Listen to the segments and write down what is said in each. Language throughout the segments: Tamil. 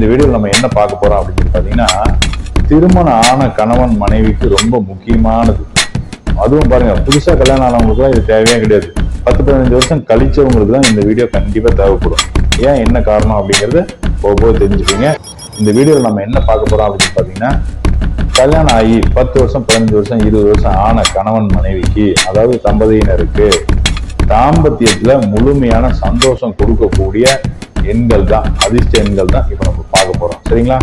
இந்த வீடியோவில் நம்ம என்ன பார்க்க போறோம் அப்படின்னு பார்த்தீங்கன்னா திருமணம் ஆன கணவன் மனைவிக்கு ரொம்ப முக்கியமானது. அதுவும் பாருங்க புதுசா கல்யாணம் ஆனவங்களுக்குலாம் இது தேவையே கிடையாது. பத்து பதினஞ்சு வருஷம் கழிச்சவங்களுக்கு தான் இந்த வீடியோ கண்டிப்பா தேவைப்படும். ஏன் என்ன காரணம் அப்படிங்கறத போக போக இந்த வீடியோவில் நம்ம என்ன பார்க்க போறோம் அப்படின்னு பார்த்தீங்கன்னா கல்யாணம் ஆகி பத்து வருஷம் பதினஞ்சு வருஷம் இருபது வருஷம் ஆன கணவன் மனைவிக்கு அதாவது தம்பதியினருக்கு தாம்பத்தியத்துல முழுமையான சந்தோஷம் கொடுக்கக்கூடிய எண்கள் தான் அதிர்ஷ்ட எண்கள் தான் இப்போ நம்ம பார்க்க போறோம். சரிங்களா?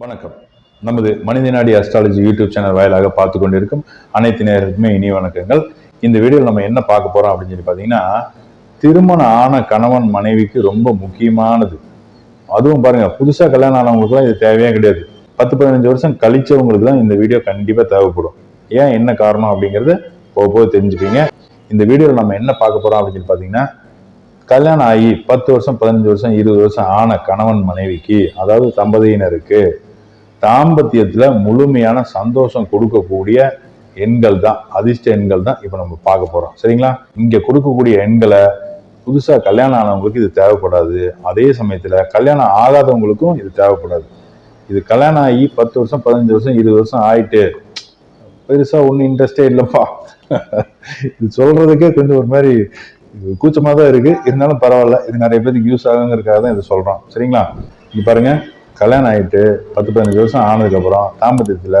வணக்கம். நமது மனித நாடி அஸ்ட்ராலஜி யூடியூப் சேனல் வாயிலாக பார்த்து கொண்டிருக்கும் அனைத்து நேரத்துக்குமே இனி வணக்கங்கள். இந்த வீடியோவில் நம்ம என்ன பார்க்க போறோம் அப்படின்னு சொல்லி பார்த்தீங்கன்னா திருமணம் ஆன கணவன் மனைவிக்கு ரொம்ப முக்கியமானது. அதுவும் பாருங்க புதுசா கல்யாணம் ஆனவங்களுக்குலாம் இது தேவையே கிடையாது. பத்து பதினஞ்சு வருஷம் கழிச்சவங்களுக்கு தான் இந்த வீடியோ கண்டிப்பாக தேவைப்படும். ஏன் என்ன காரணம் அப்படிங்கிறது போக போக தெரிஞ்சுப்பீங்க. இந்த வீடியோவில் நம்ம என்ன பார்க்க போகிறோம் அப்படின்னு பார்த்தீங்கன்னா கல்யாணம் ஆகி பத்து வருஷம் பதினஞ்சு வருஷம் இருபது வருஷம் ஆன கணவன் மனைவிக்கு அதாவது தம்பதியினருக்கு தாம்பத்தியத்தில் முழுமையான சந்தோஷம் கொடுக்கக்கூடிய எண்கள் தான் அதிர்ஷ்ட எண்கள் தான் இப்போ நம்ம பார்க்க போகிறோம் சரிங்களா? இங்கே கொடுக்கக்கூடிய எண்களை புதுசாக கல்யாணம் ஆனவங்களுக்கு இது தேவைப்படாது. அதே சமயத்தில் கல்யாணம் ஆகாதவங்களுக்கும் இது தேவைப்படாது. இது கல்யாணம் ஆகி பத்து வருஷம் பதினஞ்சு வருஷம் இருபது வருஷம் ஆயிட்டு பெருசா ஒன்றும் இன்ட்ரெஸ்டே இல்லைப்பா. இது சொல்றதுக்கே கொஞ்சம் ஒரு மாதிரி இது கூச்சமாக தான் இருக்கு. இருந்தாலும் பரவாயில்ல இது நிறைய பேருக்கு யூஸ் ஆகுங்கிறதுக்காக தான் இதை சொல்றோம். சரிங்களா? இங்க பாருங்க கல்யாணம் ஆயிட்டு பத்து பதினஞ்சு வருஷம் ஆனதுக்கு அப்புறம் தாம்பத்தியத்துல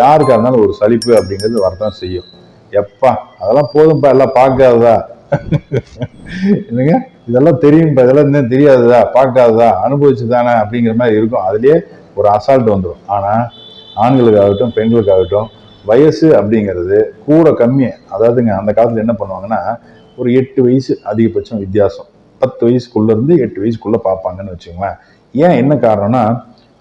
யாருக்கா இருந்தாலும் ஒரு சலிப்பு அப்படிங்கிறது வரதான் செய்யும். எப்பா அதெல்லாம் போதும்ப்பா எல்லாம் பார்க்காததா? என்னங்க? இதெல்லாம் தெரியும்ப்பா இதெல்லாம் இன்னும் தெரியாததா? பார்க்காததா? அனுபவிச்சு தானே அப்படிங்கிற மாதிரி இருக்கும். அதுலயே ஒரு அசால்ட் வந்துடும் ஆனால் ஆண்களுக்காகட்டும் பெண்களுக்காகட்டும் வயசு அப்படிங்கிறது கூட கம்மி அதாவதுங்க அந்த காலத்தில் என்ன பண்ணுவாங்கன்னா ஒரு எட்டு வயசு அதிகபட்சம் வித்தியாசம். பத்து வயசுக்குள்ளேருந்து எட்டு வயசுக்குள்ளே பார்ப்பாங்கன்னு வச்சுங்களேன் ஏன் என்ன காரணம்னா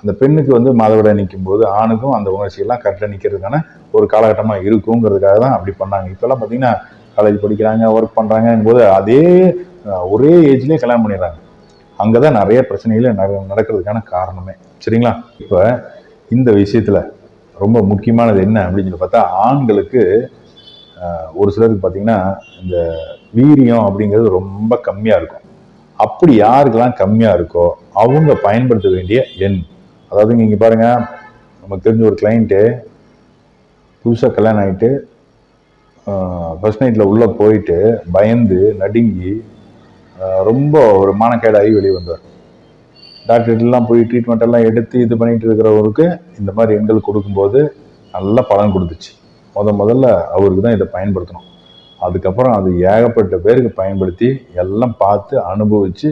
அந்த பெண்ணுக்கு வந்து மாதவிடாய் நிற்கும் போது ஆணுக்கும் அந்த உணர்ச்சியெல்லாம் கரெக்டாக நிற்கிறதுக்கான ஒரு காலகட்டமாக இருக்குங்கிறதுக்காக தான் அப்படி பண்ணாங்க. இப்போல்லாம் பார்த்தீங்கன்னா காலேஜ் படிக்கிறாங்க ஒர்க் பண்ணுறாங்கங்கும்போது அதே ஒரே ஏஜ்லேயே கல்யாணம் பண்ணிடுறாங்க. அங்கே தான் நிறைய பிரச்சனைகள் நட- நடக்கிறதுக்கான காரணமே. சரிங்களா? இப்போ இந்த விஷயத்தில் ரொம்ப முக்கியமானது என்ன அப்படின்னு சொல்லி பார்த்தா ஆண்களுக்கு ஒரு சிலருக்கு பார்த்தீங்கன்னா இந்த வீரியம் அப்படிங்கிறது ரொம்ப கம்மியாக இருக்கும். அப்படி யாருக்கெல்லாம் கம்மியாக இருக்கோ அவங்க பயன்படுத்த வேண்டிய எண். அதாவது இங்கே பாருங்க நமக்கு தெரிஞ்ச ஒரு கிளைண்ட்டு புதுசாக கல்யாணம் ஆகிட்டு ஃபர்ஸ்ட் நைட்டில் உள்ளே போயிட்டு பயந்து நடுங்கி ரொம்ப ஒரு மானக்கேடாகி வெளியே வந்தார். டாக்டர்கிட்டலாம் போய் ட்ரீட்மெண்ட் எல்லாம் எடுத்து இது பண்ணிட்டு இருக்கிறவருக்கு இந்த மாதிரி எண்கள் கொடுக்கும்போது நல்ல பலன் கொடுத்துச்சு. முத முதல்ல அவருக்கு தான் இதை பயன்படுத்தணும். அதுக்கப்புறம் அது ஏகப்பட்ட பேருக்கு பயன்படுத்தி எல்லாம் பார்த்து அனுபவித்து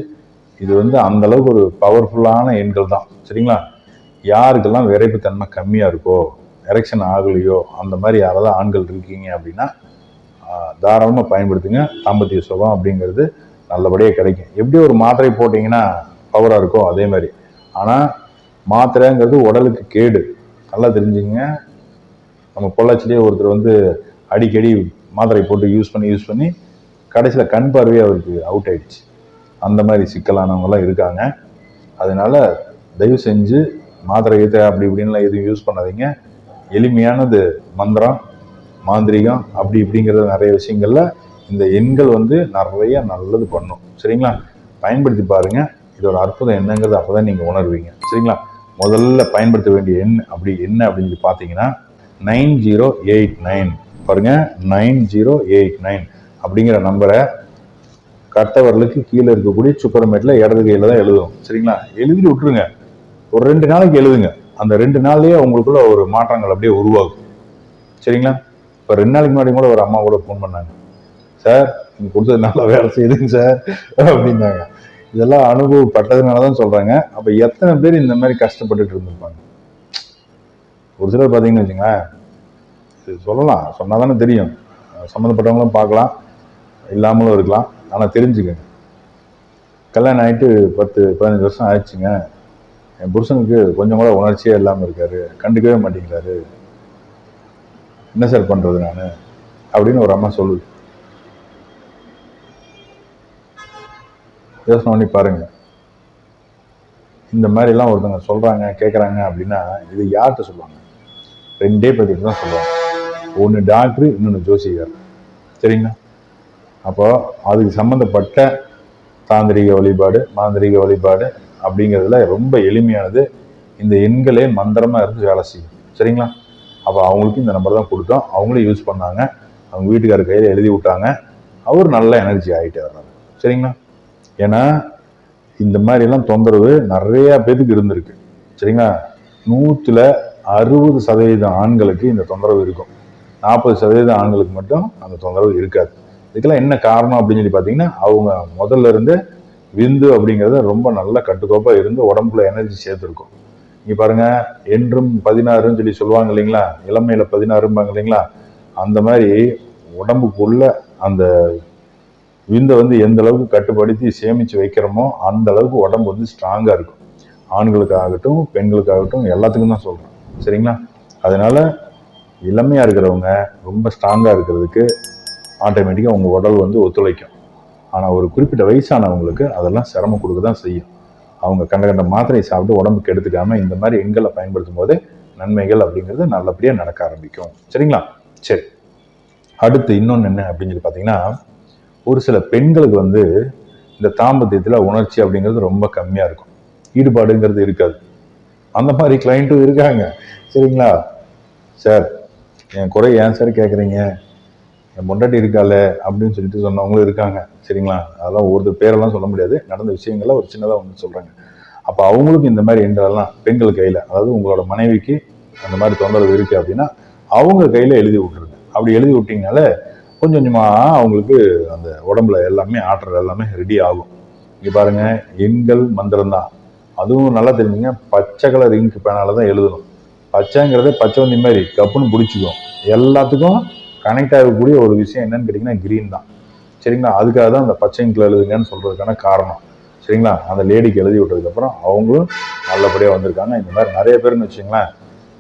இது வந்து அந்த அளவுக்கு ஒரு பவர்ஃபுல்லான எண்கள் தான். சரிங்களா? யாருக்கெல்லாம் விரைப்புத்தன்மை கம்மியாக இருக்கோ எரெக்ஷன் ஆகலையோ அந்த மாதிரி யாராவது ஆண்கள் இருக்கீங்க அப்படின்னா தாராளமாக பயன்படுத்துங்க. தாம்பத்திய சுகம் அப்படிங்கிறது நல்லபடியாக கிடைக்கும். எப்படி ஒரு மாத்திரை போட்டிங்கன்னா பவராக இருக்கோ அதே மாதிரி. ஆனால் மாத்திரைங்கிறது உடலுக்கு கேடு. நல்லா தெரிஞ்சுங்க நம்ம பொள்ளாச்சிலேயே ஒருத்தர் வந்து அடிக்கடி மாத்திரை போட்டு யூஸ் பண்ணி யூஸ் பண்ணி கடைசியில் கண் பார்வையே அவருக்கு அவுட் ஆயிடுச்சு. அந்த மாதிரி சிக்கலானவங்கலாம் இருக்காங்க. அதனால தயவு செஞ்சு மாத்திரை கீத்திரை அப்படி இப்படின்லாம் எதுவும் யூஸ் பண்ணாதீங்க. எளிமையானது மந்திரம் மாந்திரிகம் அப்படி இப்படிங்கிற நிறைய விஷயங்களில் இந்த எண்கள் வந்து நிறைய நல்லது பண்ணும். சரிங்களா? பயன்படுத்தி பாருங்க. இதோட அற்புதம் என்னங்கிறது அப்பதான் நீங்கள் உணர்வீங்க. சரிங்களா? முதல்ல பயன்படுத்த வேண்டிய எண் அப்படி என்ன அப்படின்னு சொல்லி பார்த்தீங்கன்னா நைன் ஜீரோ எயிட் நைன் பாருங்க. நைன் ஜீரோ எயிட் நைன் அப்படிங்கிற நம்பரை கட்டவர்களுக்கு கீழே இருக்கக்கூடிய சுப்பரமேட்டில் இடது கையில் தான் எழுதும் சரிங்களா? எழுதி விட்டுருங்க. ஒரு ரெண்டு நாளைக்கு எழுதுங்க. அந்த ரெண்டு நாள்லயே உங்களுக்குள்ள ஒரு மாற்றங்கள் அப்படியே உருவாகும். சரிங்களா? இப்போ ரெண்டு நாளைக்கு முன்னாடி கூட ஒரு அம்மா கூட ஃபோன் பண்ணாங்க. சார் நீங்க கொடுத்தது நல்லா வேலை செய்யுதுங்க சார் அப்படின்னாங்க. இதெல்லாம் அனுபவப்பட்டதுனால தான் சொல்றாங்க. அப்ப எத்தனை பேர் இந்த மாதிரி கஷ்டப்பட்டுட்டு இருந்திருப்பாங்க? ஒரு சிலர் பார்த்தீங்கன்னு வச்சுங்களேன் சொல்லலாம் சொன்னால் தானே தெரியும். சம்மந்தப்பட்டவங்களும் பார்க்கலாம் இல்லாமலும் இருக்கலாம் ஆனால் தெரிஞ்சுக்கங்க கல்யாணம் ஆகிட்டு பத்து பதினஞ்சு வருஷம் ஆயிடுச்சுங்க. என் புருஷனுக்கு கொஞ்சம் கூட உணர்ச்சியே இல்லாமல் இருக்காரு. கண்டுக்கவே மாட்டேங்கிறாரு. என்ன சார் பண்ணுறது நான்? அப்படின்னு ஒரு அம்மா சொல்லுது. யோசனை பண்ணி பாருங்க. இந்த மாதிரிலாம் ஒருத்தவங்க சொல்கிறாங்க கேட்குறாங்க அப்படின்னா இது யார்கிட்ட சொல்லுவாங்க? ரெண்டே பேர்த்துக்கு தான் சொல்லுவாங்க. ஒன்று டாக்டர் இன்னொன்று ஜோசியர் சரிங்களா? அப்போ அதுக்கு சம்மந்தப்பட்ட தாந்திரிக வழிபாடு மாந்திரிக வழிபாடு அப்படிங்கிறதுல ரொம்ப எளிமையானது. இந்த எண்களே மந்திரமாக இருந்து வேலை செய்யும். சரிங்களா? அப்போ அவங்களுக்கு இந்த நம்பர் தான் கொடுத்தோம். அவங்களும் யூஸ் பண்ணாங்க. அவங்க வீட்டுக்காரர் கையில் எழுதி விட்டாங்க. அவர் நல்ல எனர்ஜி ஆகிட்டே வர்றாரு. சரிங்களா? ஏன்னா இந்த மாதிரிலாம் தொந்தரவு நிறையா பேருக்கு இருந்திருக்கு. சரிங்களா? நூற்றில் அறுபது சதவீதம் ஆண்களுக்கு இந்த தொந்தரவு இருக்கும். நாற்பது சதவீதம் ஆண்களுக்கு மட்டும் அந்த தொந்தரவு இருக்காது. இதுக்கெல்லாம் என்ன காரணம் அப்படின்னு சொல்லி பார்த்தீங்கன்னா அவங்க முதல்ல இருந்து விந்து அப்படிங்கிறத ரொம்ப நல்ல கட்டுக்கோப்பாக இருந்து உடம்புல எனர்ஜி சேர்த்துருக்கும். இங்கே பாருங்க என்றும் பதினாறுன்னு சொல்லி சொல்லுவாங்க இல்லைங்களா? இளமையில பதினாறும்பாங்க இல்லைங்களா? அந்த மாதிரி உடம்புக்குள்ள அந்த விந்தை வந்து எந்த அளவுக்கு கட்டுப்படுத்தி சேமித்து வைக்கிறோமோ அந்த அளவுக்கு உடம்பு வந்து ஸ்ட்ராங்காக இருக்கும். ஆண்களுக்காகட்டும் பெண்களுக்காகட்டும் எல்லாத்துக்கும் தான் சொல்கிறேன் சரிங்களா? அதனால் இளமையாக இருக்கிறவங்க ரொம்ப ஸ்ட்ராங்காக இருக்கிறதுக்கு ஆட்டோமேட்டிக்காக உங்கள் உடல் வந்து ஒத்துழைக்கும். ஆனால் ஒரு குறிப்பிட்ட வயசானவங்களுக்கு அதெல்லாம் சிரமம் கொடுக்க தான் செய்யும். அவங்க கண்ட கண்ட மாத்திரை சாப்பிட்டு உடம்புக்கு எடுத்துக்காமல் இந்த மாதிரி எண்களை பயன்படுத்தும் போது நன்மைகள் அப்படிங்கிறது நல்லபடியாக நடக்க ஆரம்பிக்கும். சரிங்களா? சரி. அடுத்து இன்னொன்று என்ன அப்படின்னு சொல்லி பார்த்தீங்கன்னா ஒரு சில பெண்களுக்கு வந்து இந்த தாம்பத்தியத்தில் உணர்ச்சி அப்படிங்கிறது ரொம்ப கம்மியாக இருக்கும். ஈடுபாடுங்கிறது இருக்காது. அந்த மாதிரி கிளைண்ட்டும் இருக்காங்க. சரிங்களா? சார் என் குறை ஏன் சார் கேட்குறீங்க என் பொண்டாட்டி இருக்கால அப்படின்னு சொல்லிட்டு சொன்னவங்களும் இருக்காங்க. சரிங்களா? அதெல்லாம் ஒருத்தர் பேரெல்லாம் சொல்ல முடியாது. நடந்த விஷயங்கள்லாம் ஒரு சின்னதாக ஒன்று சொல்கிறாங்க அப்போ அவங்களுக்கும் இந்த மாதிரி எண்டெல்லாம் பெண்கள் கையில் அதாவது உங்களோட மனைவிக்கு அந்த மாதிரி தொந்தரவு இருக்குது அப்படின்னா அவங்க கையில் எழுதி விட்டுருங்க. அப்படி எழுதி விட்டிங்கனால கொஞ்சம் கொஞ்சமாக அவங்களுக்கு அந்த உடம்புல எல்லாமே ஆற்றல் எல்லாமே ரெடி ஆகும். இங்கே பாருங்கள் எண்கள் மந்திரம் தான் அதுவும் நல்லா தெரிஞ்சுங்க பச்சை கலர் இங்கு பேனால தான் எழுதணும். பச்சைங்கிறதே பச்சை வந்து மாதிரி கப்புன்னு பிடிச்சிக்கும். எல்லாத்துக்கும் கனெக்ட் ஆகக்கூடிய ஒரு விஷயம் என்னன்னு கேட்டிங்கன்னா க்ரீன் தான். சரிங்களா? அதுக்காக தான் அந்த பச்சை இங்கில் எழுதுங்கன்னு சொல்கிறதுக்கான காரணம். சரிங்களா? அந்த லேடிக்கு எழுதி விட்டதுக்கப்புறம் அவங்களும் நல்லபடியாக வந்திருக்காங்க. இந்த மாதிரி நிறைய பேர்னு வச்சுங்களேன்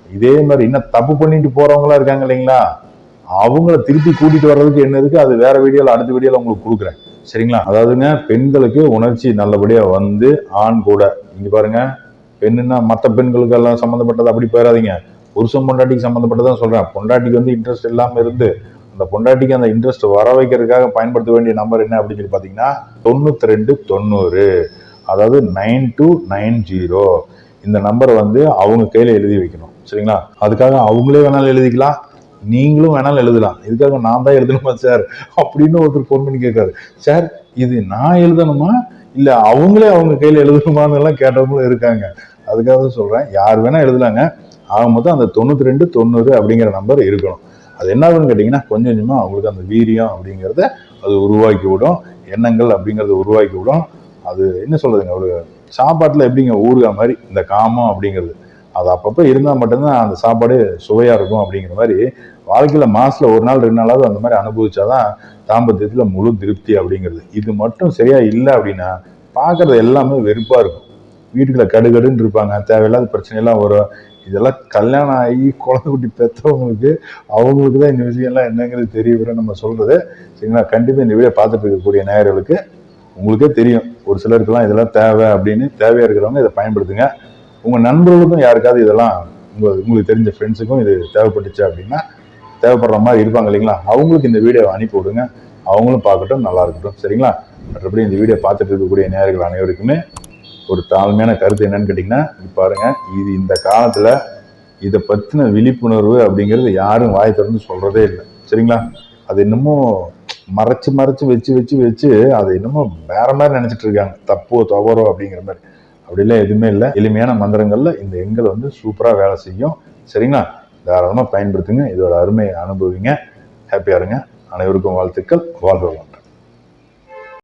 இதே மாதிரி இன்னும் தப்பு பண்ணிட்டு போகிறவங்களாம் இருக்காங்க இல்லைங்களா? அவங்கள திருப்பி கூட்டிட்டு வர்றதுக்கு என்ன இருக்கு? அது வேற வீடியோல அடுத்த வீடியோல உங்களுக்கு கொடுக்குறேன். சரிங்களா? அதாவதுங்க பெண்களுக்கு உணர்ச்சி நல்லபடியா வந்து ஆண் கூட. இங்க பாருங்க பெண்ணுன்னா மற்ற பெண்களுக்கு எல்லாம் சம்மந்தப்பட்டது அப்படி போயிடாதீங்க. புருஷன் பொண்டாட்டிக்கு சம்மந்தப்பட்டதான் சொல்றேன். பொண்டாட்டிக்கு வந்து இன்ட்ரெஸ்ட் இல்லாம இருந்து அந்த பொண்டாட்டிக்கு அந்த இன்ட்ரெஸ்ட் வர வைக்கிறதுக்காக பயன்படுத்த வேண்டிய நம்பர் என்ன அப்படின்னு சொல்லி பார்த்தீங்கன்னா தொண்ணூத்தி ரெண்டு தொண்ணூறு. அதாவது நைன் டூ நைன் ஜீரோ இந்த நம்பரை வந்து அவங்க கையில எழுதி வைக்கணும். சரிங்களா? அதுக்காக அவங்களே வேணாலும் எழுதிக்கலாம். நீங்களும் வேணாலும் எழுதலாம். இதுக்காக நான் தான் எழுதணுமா சார் அப்படின்னு ஒருத்தர் ஃபோன் பண்ணி கேட்காரு. சார் இது நான் எழுதணுமா? இல்லை அவங்களே அவங்க கையில் எழுதணுமான்னு எல்லாம் கேட்டவங்களும் இருக்காங்க. அதுக்காக தான் யார் வேணால் எழுதலாங்க. ஆக மொத்தம் அந்த தொண்ணூற்றி ரெண்டு தொண்ணூறு அப்படிங்கிற நம்பர் இருக்கணும். அது என்ன ஆகுதுன்னு கேட்டிங்கன்னா கொஞ்சம் கொஞ்சமாக அவங்களுக்கு அந்த வீரியம் அப்படிங்கிறத அது உருவாக்கி விடும். எண்ணங்கள் அப்படிங்கிறத உருவாக்கி விடும். அது என்ன சொல்கிறதுங்க ஒரு சாப்பாட்டில் எப்படிங்க ஊறுகாய் மாதிரி இந்த காமம் அப்படிங்கிறது. அது அப்பப்போ இருந்தால் மட்டும்தான் அந்த சாப்பாடு சுவையாக இருக்கும் அப்படிங்கிற மாதிரி வாழ்க்கையில் மாதத்தில் ஒரு நாள் ரெண்டு நாளாவது அந்த மாதிரி அனுபவிச்சா தான் தாம்பத்தியத்தில் முழு திருப்தி அப்படிங்கிறது. இது மட்டும் சரியாக இல்லை அப்படின்னா பார்க்கறது எல்லாமே வெறுப்பாக இருக்கும். வீட்டுக்குள்ள கடுகடுன்னு இருப்பாங்க. தேவையில்லாத பிரச்சனையெல்லாம் வரும். இதெல்லாம் கல்யாணம் ஆகி குழந்தை குட்டி பெற்றவங்களுக்கு அவங்களுக்கு தான் இந்த விஷயம்லாம் என்னங்கிறது தெரிய வரும். நம்ம சொல்கிறது சரிங்களா? கண்டிப்பாக இந்த வீடியோ பார்த்துட்டு இருக்கக்கூடிய நேயர்களுக்கு உங்களுக்கே தெரியும். ஒரு சிலருக்கெல்லாம் இதெல்லாம் தேவை அப்படின்னு. தேவையாக இருக்கிறவங்க இதை பயன்படுத்துங்க. உங்கள் நண்பர்களுக்கும் யாருக்காவது இதெல்லாம் உங்கள் உங்களுக்கு தெரிஞ்ச ஃப்ரெண்ட்ஸுக்கும் இது தேவைப்பட்டுச்சு அப்படின்னா தேவைப்படுற மாதிரி இருப்பாங்க இல்லைங்களா? அவங்களுக்கு இந்த வீடியோவை அனுப்பி விடுங்க. அவங்களும் பார்க்கட்டும் நல்லா இருக்கட்டும். சரிங்களா? மற்றபடி இந்த வீடியோ பார்த்துட்டு இருக்கக்கூடிய நேர்கள் அனைவருக்குமே ஒரு தாழ்மையான கருத்து என்னன்னு கேட்டிங்கன்னா பாருங்க இது இந்த காலத்தில் இதை பற்றின விழிப்புணர்வு அப்படிங்கிறது யாரும் வாய் திறந்து சொல்கிறதே இல்லை. சரிங்களா? அது இன்னமும் மறைச்சு மறைச்சு வச்சு வச்சு வச்சு அதை இன்னமும் வேற மாதிரி நினச்சிட்டு இருக்காங்க. தப்போ தவறோ அப்படிங்கிற மாதிரி. அப்படிலாம் எதுவுமே இல்லை. எளிமையான மந்திரங்களில் இந்த எண்கள் வந்து சூப்பராக வேலை செய்யும். சரிங்களா? தாராளமாக பயன்படுத்துங்க. இதோட அருமையை அனுபவிங்க. ஹாப்பியாக இருங்க. அனைவருக்கும் வாழ்த்துக்கள். வாழ்வு